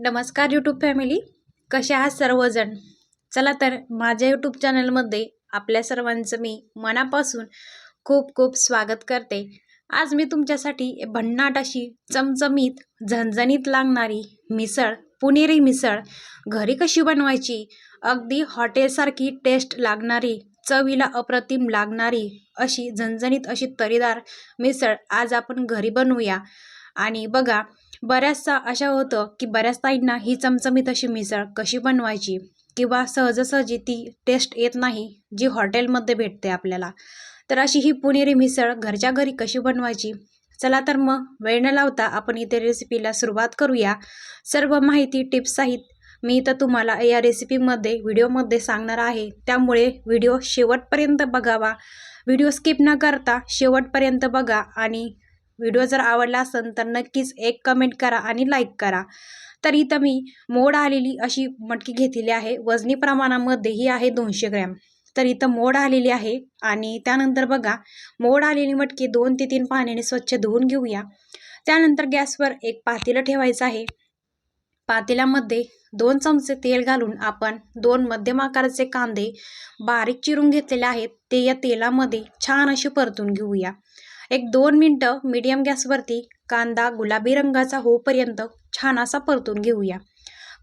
नमस्कार YouTube family कसे आहात सर्वजण? चला तर माझ्या यूट्यूब चॅनलमध्ये आपल्या सर्वांचं मी मनापासून खूप खूप स्वागत करते. आज मी तुमच्यासाठी भन्नाट अशी चमचमीत झणझणीत लागणारी मिसळ पुणेरी मिसळ घरी कशी बनवायची अगदी हॉटेलसारखी टेस्ट लागणारी चवीला अप्रतिम लागणारी अशी झणझणीत अशी तरीदार मिसळ आज आपण घरी बनवूया. आणि बघा बऱ्याचदा अशा होतं की बऱ्याच ताईंना ही चमचमीत अशी मिसळ कशी बनवायची किंवा सहजासहजी ती टेस्ट येत नाही जी हॉटेलमध्ये भेटते आपल्याला. तर अशी ही पुणेरी मिसळ घरच्या घरी कशी बनवायची? चला तर मग वेळ न लावता आपण इथे रेसिपीला सुरुवात करूया. सर्व माहिती टिप्स आहेत मी इथं तुम्हाला या रेसिपीमध्ये व्हिडिओमध्ये सांगणार आहे. त्यामुळे व्हिडिओ शेवटपर्यंत बघावा. व्हिडिओ स्किप न करता शेवटपर्यंत बघा आणि व्हिडिओ जर आवडला असेल तर नक्कीच एक कमेंट करा आणि लाईक करा. तर इथं मी मोड आलेली अशी मटकी घेतलेली आहे. वजनी प्रमाणामध्ये ही आहे दोनशे ग्रॅम. तर इथं मोड आलेली आहे आणि त्यानंतर बघा मोड आलेली मटकी दोन ते तीन पाण्याने स्वच्छ धुवून घेऊया. त्यानंतर गॅसवर एक पातेलं ठेवायचं आहे. पातेल्यामध्ये दोन चमचे तेल घालून आपण दोन मध्यम आकाराचे कांदे बारीक चिरून घेतलेले आहेत. ते या तेलामध्ये छान असे परतून घेऊया. एक दोन मिनटं मीडियम गॅसवरती कांदा गुलाबी रंगाचा होपर्यंत छान असा परतून घेऊया.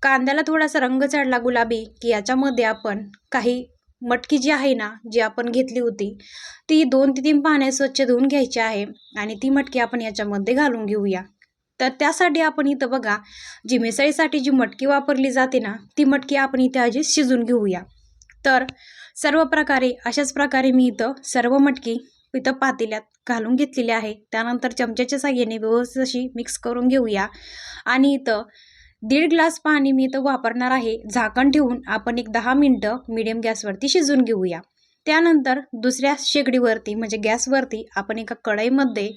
कांद्याला थोडासा रंग चढला गुलाबी की याच्यामध्ये आपण काही मटकी जी आहे ना जी आपण घेतली होती ती दोन ते तीन पाण्यात स्वच्छ धुवून घ्यायची आहे आणि ती मटकी आपण याच्यामध्ये घालून घेऊया. तर त्यासाठी आपण इथं बघा जी मिसळीसाठी जी मटकी वापरली जाते ना ती मटकी आपण इथे आधी शिजून घेऊया. तर सर्व प्रकारे अशाच प्रकारे मी इथं सर्व मटकी इथं पातेल्यात घालून घेतलेली आहे. त्यानंतर चमच्याच्या साह्याने व्यवस्थित अशी मिक्स करून घेऊया. आणि इथं दीड ग्लास पाणी मी इथं वापरणार आहे. झाकण ठेवून आपण एक दहा मिनटं मिडियम गॅसवरती शिजून घेऊया. त्यानंतर दुसऱ्या शेगडीवरती म्हणजे गॅसवरती आपण एका कढईमध्ये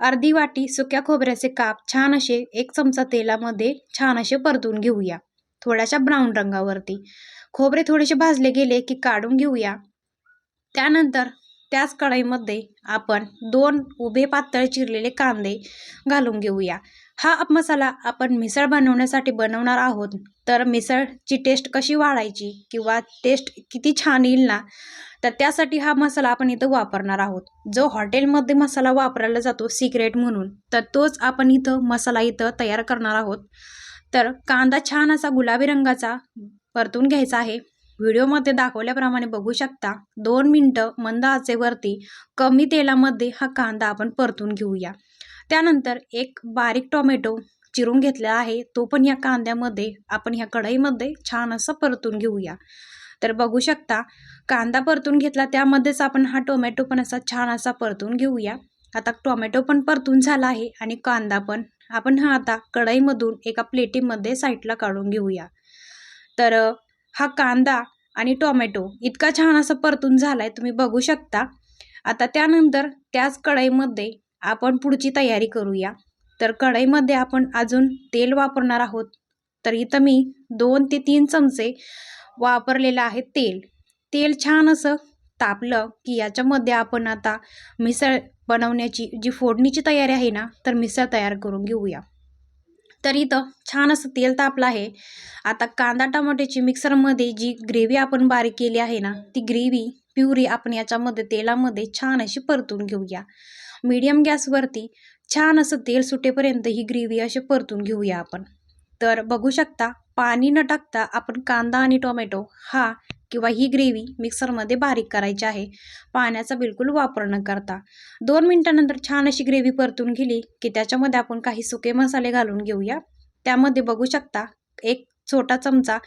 अर्धी वाटी सुक्या खोबऱ्याचे काप छान असे एक चमचा तेलामध्ये छान असे परतून घेऊया. थोड्याशा ब्राऊन रंगावरती. खोबरे थोडेसे भाजले गेले की काढून घेऊया. त्यानंतर त्याच कढईमध्ये आपण दोन उभे पातळ चिरलेले कांदे घालून घेऊया. हा मसाला आपण मिसळ बनवण्यासाठी बनवणार आहोत. तर मिसळची टेस्ट कशी वाढायची किंवा टेस्ट किती छान येईल ना? तर त्यासाठी हा मसाला आपण इथं वापरणार आहोत. जो हॉटेलमध्ये मसाला वापरला जातो सिक्रेट म्हणून तर तोच आपण इथं मसाला इथं तयार करणार आहोत. तर कांदा छान असा गुलाबी रंगाचा परतून घ्यायचा आहे. व्हिडिओमध्ये दाखवल्याप्रमाणे बघू शकता दोन मिनटं मंद आचेवरती कमी तेलामध्ये हा कांदा आपण परतून घेऊया. त्यानंतर एक बारीक टोमॅटो चिरून घेतला आहे तो पण या कांद्यामध्ये आपण ह्या कढईमध्ये छान असं परतून घेऊया. तर बघू शकता कांदा परतून घेतला त्यामध्येच आपण हा टोमॅटो पण असा छान असा परतून घेऊया. आता टोमॅटो पण परतून झाला आहे आणि कांदा पण. आपण हा आता कढईमधून एका प्लेटीमध्ये साईडला काढून घेऊया. तर हा कांदा आणि टोमॅटो इतका छान असं परतून झाला आहे तुम्ही बघू शकता. आता त्यानंतर त्याच कढईमध्ये आपण पुढची तयारी करूया. तर कढईमध्ये आपण अजून तेल वापरणार आहोत. तर इथं मी दोन ते तीन चमचे वापरलेलं आहे तेल. तेल छान असं तापलं की याच्यामध्ये आपण आता मिसळ बनवण्याची जी फोडणीची तयारी आहे ना तर मिसळ तयार करून घेऊया. तर इथं छान असं तेल तापलं आहे. आता कांदा टमाट्याची मिक्सरमध्ये जी ग्रेव्ही आपण बारीक केली आहे ना ती ग्रेव्ही प्युरी आपण याच्यामध्ये तेलामध्ये छान अशी परतून घेऊया. मीडियम गॅसवरती छान असं तेल सुटेपर्यंत ही ग्रेव्ही अशी परतून घेऊया आपण. तर बघू शकता पाणी न टाकता आपण कांदा आणि टोमॅटो हा किंवा ही ग्रेव्ही मिक्सरमध्ये बारीक करायची आहे. पाण्याचा बिलकुल वापर न करता. दोन मिनटानंतर छान अशी ग्रेव्ही परतून गेली की त्याच्यामध्ये आपण काही सुके मसाले घालून घेऊया. त्यामध्ये बघू शकता एक छोटा चमचा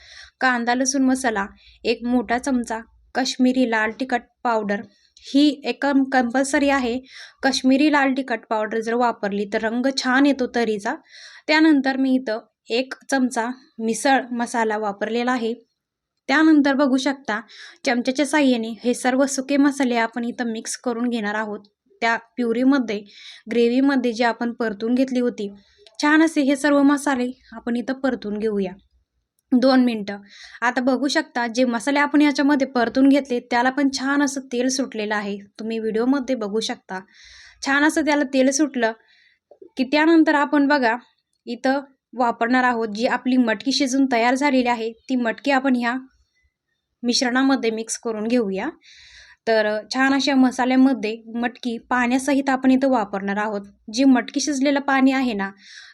कांदा लसूण मसाला एक मोठा चमचा कश्मीरी लाल तिखट पावडर. ही एक कंपल्सरी आहे. कश्मीरी लाल तिखट पावडर जर वापरली तर रंग छान येतो तरीचा. त्यानंतर मी इथं एक चमचा मिसळ मसाला वापरलेला आहे. त्यानंतर बघू शकता चमच्याच्या साह्याने हे सर्व सुके मसाले आपण इथं मिक्स करून घेणार आहोत. त्या प्युरीमध्ये ग्रेव्हीमध्ये जे आपण परतून घेतली होती छान असे हे सर्व मसाले आपण इथं परतून घेऊया. दोन मिनटं. आता बघू शकता जे मसाले आपण याच्यामध्ये परतून घेतले त्याला पण छान असं तेल सुटलेलं आहे. तुम्ही व्हिडिओमध्ये बघू शकता. छान असं त्याला तेल सुटलं की त्यानंतर आपण बघा इथं वापरणार आहोत जी आपली मटकी शिजून तयार झालेली आहे ती मटकी आपण ह्या मिश्रणामध्ये मिक्स करून घेऊया. तर छान अशा मसाल्यामध्ये मटकी पाण्यासहित आपण इथं वापरणार आहोत. जी मटकी शिजलेलं पाणी आहे ना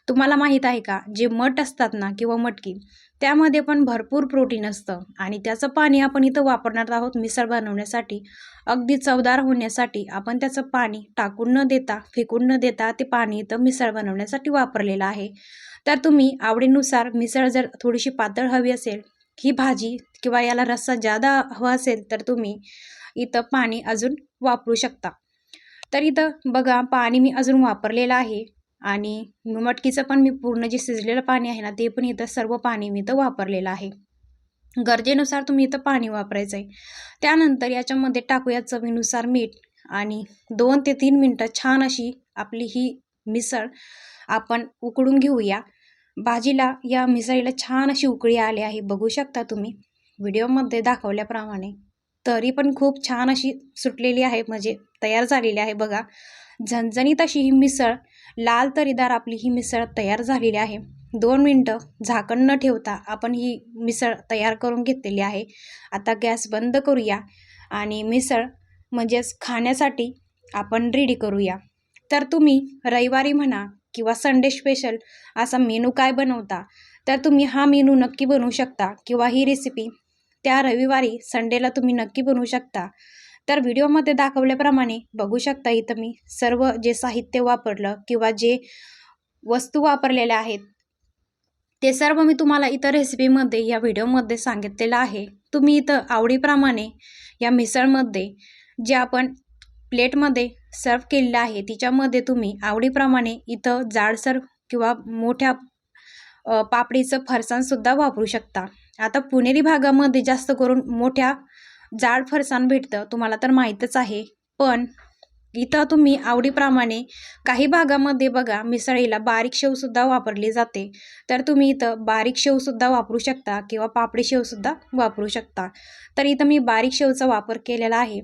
तुम्हाला माहीत आहे का? जे मठ असतात ना किंवा मटकी त्यामध्ये पण भरपूर प्रोटीन असतं आणि त्याचं पाणी आपण इथं वापरणार आहोत मिसळ बनवण्यासाठी. अगदी चवदार होण्यासाठी आपण त्याचं पाणी टाकून न देता फेकून न देता ते पाणी इथं मिसळ बनवण्यासाठी वापरलेलं आहे. तर तुम्ही आवडीनुसार मिसळ जर थोडीशी पातळ हवी असेल ही भाजी किंवा याला रस्सा जादा हवा असेल तर तुम्ही इथं पाणी अजून वापरू शकता. तर इथं बघा पाणी मी अजून वापरलेलं आहे आणि मटकीचं पण मी पूर्ण जे शिजलेलं पाणी आहे ना ते पण इथं सर्व पाणी मी इथं वापरलेलं आहे. गरजेनुसार तुम्ही इथं पाणी वापरायचं आहे त्यानंतर याच्यामध्ये टाकूया चवीनुसार मीठ आणि दोन ते तीन मिनटं छान अशी आपली ही मिसळ आपण उकडून घेऊया. भाजीला या मिसळीला छान अशी उकळी आली आहे बघू शकता तुम्ही. व्हिडिओमध्ये दाखवल्याप्रमाणे. तरी पण खूप छान अशी सुटलेली आहे म्हणजे तयार झालेली आहे बघा. झणझणीत अशी ही मिसळ लाल तरीदार आपली ही मिसळ तयार झालेली आहे. दोन मिनटं झाकण न ठेवता आपण ही मिसळ तयार करून घेतलेली आहे. आता गॅस बंद करूया आणि मिसळ म्हणजेच खाण्यासाठी आपण रेडी करूया. तर तुम्ही रविवारी म्हणा किंवा संडे स्पेशल असा मेनू काय बनवता तर तुम्ही हा मेनू नक्की बनवू शकता किंवा ही रेसिपी त्या रविवारी संडेला तुम्ही नक्की बनवू शकता. तर व्हिडिओमध्ये दाखवल्याप्रमाणे बघू शकता इथं मी सर्व जे साहित्य वापरलं किंवा जे वस्तू वापरलेल्या आहेत ते सर्व मी तुम्हाला इतर रेसिपीमध्ये या व्हिडिओमध्ये सांगितलेलं आहे. तुम्ही इथं आवडीप्रमाणे या मिसळमध्ये जे आपण प्लेटमध्ये सर्व केलेलं आहे तिच्यामध्ये तुम्ही आवडीप्रमाणे इथं जाडसर किंवा मोठ्या पापडीचं फरसाणसुद्धा वापरू शकता. आता पुणेरी भागामध्ये जास्त करून मोठ्या जाड फरसाण भेटतं तुम्हाला तर माहीतच आहे. पण इथं तुम्ही आवडीप्रमाणे काही भागामध्ये बघा मिसळीला बारीक शेवसुद्धा वापरली जाते. तर तुम्ही इथं बारीक शेवसुद्धा वापरू शकता किंवा पापडी शेवसुद्धा वापरू शकता. तर इथं मी बारीक शेवचा वापर केलेला आहे.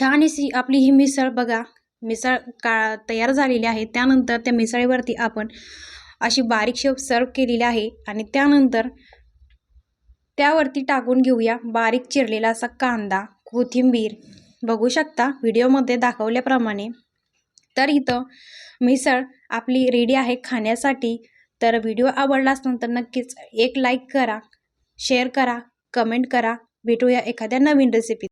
छान अशी आपली ही मिसळ बघा. मिसळ का तयार झालेली आहे. त्यानंतर त्या मिसळीवरती आपण अशी बारीक शेव सर्व केलेली आहे आणि त्यानंतर त्यावरती टाकून घेऊया बारीक चिरलेला असा कांदा कोथिंबीर. बघू शकता व्हिडिओमध्ये दाखवल्याप्रमाणे. तर इथं मिसळ आपली रेडी आहे खाण्यासाठी. तर व्हिडिओ आवडला असणार तर नक्कीच एक लाईक करा शेअर करा कमेंट करा. भेटूया एखाद्या नवीन रेसिपी